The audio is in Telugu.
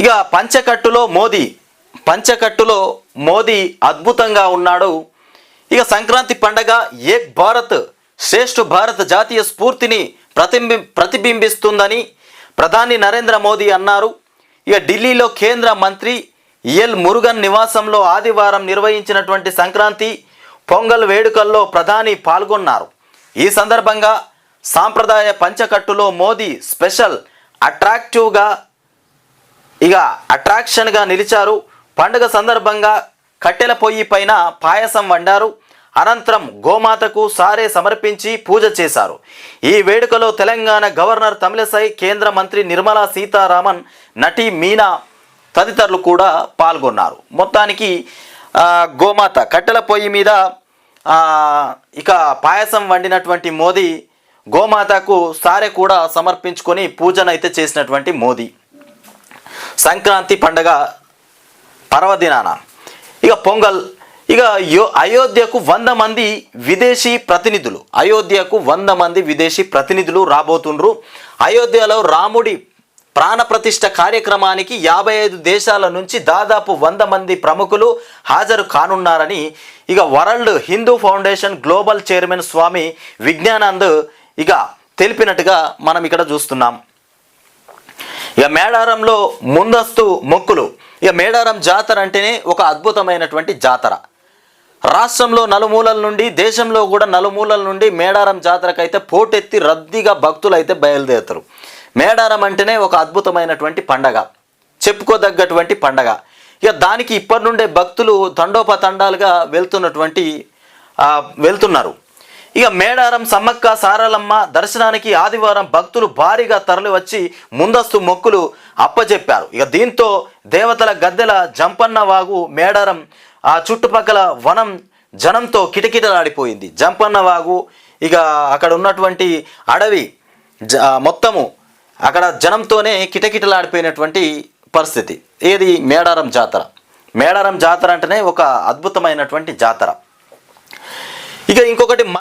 ఇక పంచకట్టులో మోదీ పంచకట్టులో మోదీ అద్భుతంగా ఉన్నాడు. ఇక సంక్రాంతి పండగ ఏక్ భారత్ శ్రేష్ఠ భారత్ జాతీయ స్ఫూర్తిని ప్రతిబి ప్రతిబింబిస్తుందని ప్రధాని నరేంద్ర మోదీ అన్నారు. ఇక ఢిల్లీలో కేంద్ర మంత్రి ఎల్ మురుగన్ నివాసంలో ఆదివారం నిర్వహించినటువంటి సంక్రాంతి పొంగల్ వేడుకల్లో ప్రధాని పాల్గొన్నారు. ఈ సందర్భంగా సాంప్రదాయ పంచకట్టులో మోదీ స్పెషల్ అట్రాక్టివ్గా ఇక అట్రాక్షన్గా నిలిచారు. పండుగ సందర్భంగా కట్టెల పొయ్యి పైన పాయసం వండారు. అనంతరం గోమాతకు సారే సమర్పించి పూజ చేశారు. ఈ వేడుకలో తెలంగాణ గవర్నర్ తమిళసై కేంద్ర మంత్రి నిర్మలా సీతారామన్ నటి మీనా తదితరులు కూడా పాల్గొన్నారు. మొత్తానికి గోమాత కట్టెల పొయ్యి మీద ఇక పాయసం వండినటువంటి మోదీ గోమాతకు సారే కూడా సమర్పించుకొని పూజనైతే చేసినటువంటి మోదీ. సంక్రాంతి పండగ పర్వదినాన. ఇక పొంగల్ ఇక యో అయోధ్యకు వంద మంది విదేశీ ప్రతినిధులు. అయోధ్యకు వంద మంది విదేశీ ప్రతినిధులు రాబోతుండ్రు. అయోధ్యలో రాముడి ప్రాణప్రతిష్ఠ కార్యక్రమానికి యాభై ఐదు దేశాల నుంచి దాదాపు వంద మంది ప్రముఖులు హాజరు కానున్నారని ఇక world Hindu foundation global chairman Swami Vijnanand ఇక తెలిపినట్టుగా మనం ఇక్కడ చూస్తున్నాం. ఇక మేడారంలో ముందస్తు మొక్కులు. ఇక మేడారం జాతర అంటేనే ఒక అద్భుతమైనటువంటి జాతర. రాష్ట్రంలో నలుమూలల నుండి దేశంలో కూడా నలుమూలల నుండి మేడారం జాతరకైతే పోటెత్తి రద్దీగా భక్తులు అయితే బయలుదేరుతారు. మేడారం అంటేనే ఒక అద్భుతమైనటువంటి పండగ. చెప్పుకోదగ్గటువంటి పండగ. ఇక దానికి ఇప్పటి నుండే భక్తులు తండోపతండాలుగా వెళ్తున్నటువంటి వెళ్తున్నారు. ఇక మేడారం సమ్మక్క సారలమ్మ దర్శనానికి ఆదివారం భక్తులు భారీగా తరలివచ్చి ముందస్తు మొక్కులు అప్పచెప్పారు ఇక దీంతో దేవతల గద్దెల జంపన్న వాగు మేడారం ఆ చుట్టుపక్కల వనం జనంతో కిటకిటలాడిపోయింది. జంపన్న వాగు ఇక అక్కడ ఉన్నటువంటి అడవి జ మొత్తము అక్కడ జనంతోనే కిటకిటలాడిపోయినటువంటి పరిస్థితి. ఏది? మేడారం జాతర. మేడారం జాతర అంటేనే ఒక అద్భుతమైనటువంటి జాతర. ఇక ఇంకొకటి